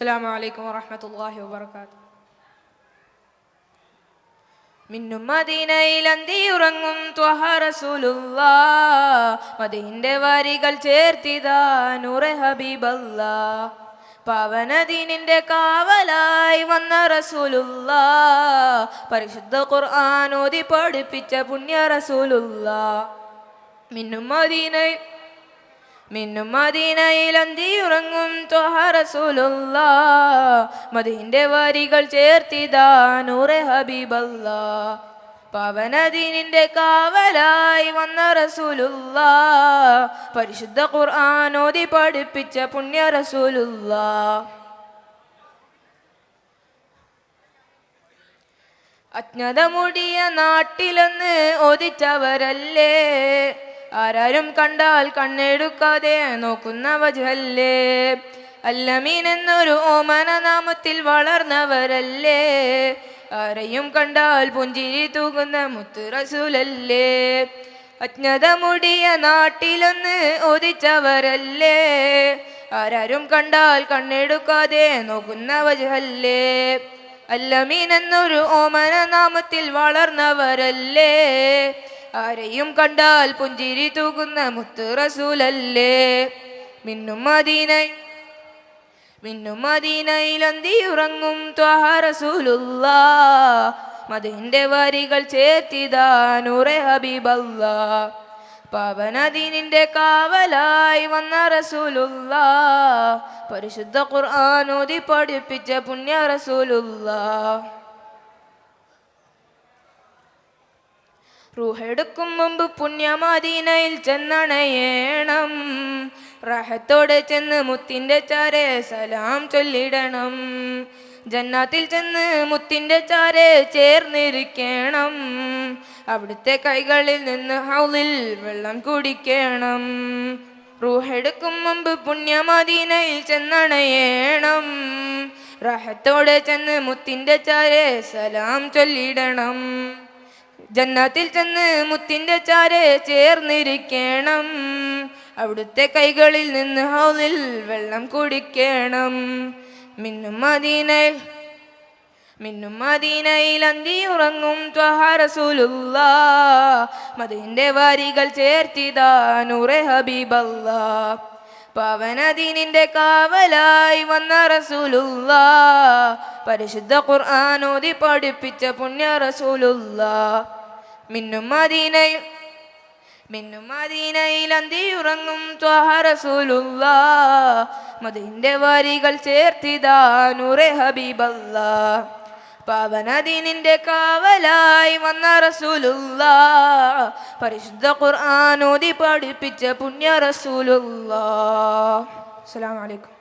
അസ്സാം വലൈക്കും الله وبركاته മിന്നും മദീനയിൽ അന്തിയുറങ്ങും ത്വഹ റസൂലുള്ളാ മദീന്റെ വരികൾ ചേർത്തിതാ നൂറെ ഹബീബല്ലാ പാവനദീനിന്റെ കാവലായി വന്ന റസൂലുള്ള പരിശുദ്ധ ഖുർആൻ ഓതി പഠിപ്പിച്ച പുണ്യ റസൂലുള്ള മിന്നും മദീനയിൽ മിന്നും മദീനയിൽ അന്തിയുറങ്ങും ത്വഹ റസൂലുള്ളാ മദീന്റെ വരികൾ ചേർത്തിതാ നൂറെ ഹബീബല്ലാ. പവനദീനിന്റെ കാവലായി വന്ന റസൂലുള്ള പരിശുദ്ധ ഖുർആൻ ഓതി പഠിപ്പിച്ച പുണ്യ റസൂലുള്ള അജ്ഞത മുടിയ നാട്ടിലെന്ന് ഒതിച്ചവരല്ലേ ആരാരും കണ്ടാൽ കണ്ണെടുക്കാതെ നോക്കുന്ന വജല്ലേ അല്ലമീൻ എന്നൊരു ഓമന നാമത്തിൽ വളർന്നവരല്ലേ? ആരെയും കണ്ടാൽ പുഞ്ചിരി തൂകുന്ന മുത്ത് റസൂലല്ലേ അജ്ഞത മുടിയ നാട്ടിലൊന്ന് ഒതിച്ചവരല്ലേ ആരാരും കണ്ടാൽ കണ്ണെടുക്കാതെ നോക്കുന്ന വജല്ലേ അല്ലമീൻ എന്നൊരു ഓമന നാമത്തിൽ വളർന്നവരല്ലേ? ആരെയും കണ്ടാൽ പുഞ്ചിരി തൂകുന്ന മുത്ത് റസൂലല്ലേ? മിന്നും മദീന മിന്നും മദീനയിലന്തി ഉറങ്ങും ത്വഹ റസൂലുള്ളാ. മതിന്റെ വരികൾ ചേർത്തിതാനുറെ ഹബിബല്ല. പവനദീനിന്റെ കാവലായി വന്ന റസൂലുള്ള. പരിശുദ്ധ ഖുർആൻ ഓതി പഠിപ്പിച്ച പുണ്യ റസൂലുള്ളാ. റൂഹെടുക്കും മുമ്പ് പുണ്യമദീനയിൽ ചെന്നണയേണം. റഹത്തോടെ ചെന്ന് മുത്തിന്റെ ചാരെ സലാം ചൊല്ലിടണം. ജന്നാത്തിൽ ചെന്ന് മുത്തിന്റെ ചാരെ ചേർന്നിരിക്കണം. അവിടുത്തെ കൈകളിൽ നിന്ന് ഹൗലിൽ വെള്ളം കുടിക്കണം. റൂഹെടുക്കും മുമ്പ് പുണ്യമദീനയിൽ ചെന്നണയേണം. റഹത്തോടെ ചെന്ന് മുത്തിന്റെ ചാരെ സലാം ചൊല്ലിടണം. ജന്നത്തിൽ ചെന്ന് മുത്തിന്റെ ചാരെ ചേർന്നിരിക്കണം. അവിടുത്തെ കൈകളിൽ നിന്ന് ഹൗലിൽ വെള്ളം കുടിക്കണം. മിന്നും മദീനയിൽ മിന്നും മദീനയിൽ അന്തിയുറങ്ങും ഉറങ്ങും മതിന്റെ വരികൾ ചേർത്തിതാ ഹബീബല്ലാ. പവനദീനിന്റെ കാവലായി വന്ന റസൂലുള്ള പരിശുദ്ധ ഖുർആൻ ഓതി പഠിപ്പിച്ച പുണ്യ റസൂലുള്ള മിന്നും മദീനയിൽ മിന്നും മദീനയിൽ അന്തിയുറങ്ങും ത്വഹ റസൂലുള്ളാ മതിന്റെ വരികൾ ചേർത്തിതാ നൂറെ ഹബീബല്ലാ പാവനദീനിന്റെ കാവലായി വന്ന റസൂലുള്ള പരിശുദ്ധ ഖുർആൻ ഓതി പഠിപ്പിച്ച പുണ്യ റസൂലുള്ള അസ്സലാമു അലൈക്കും.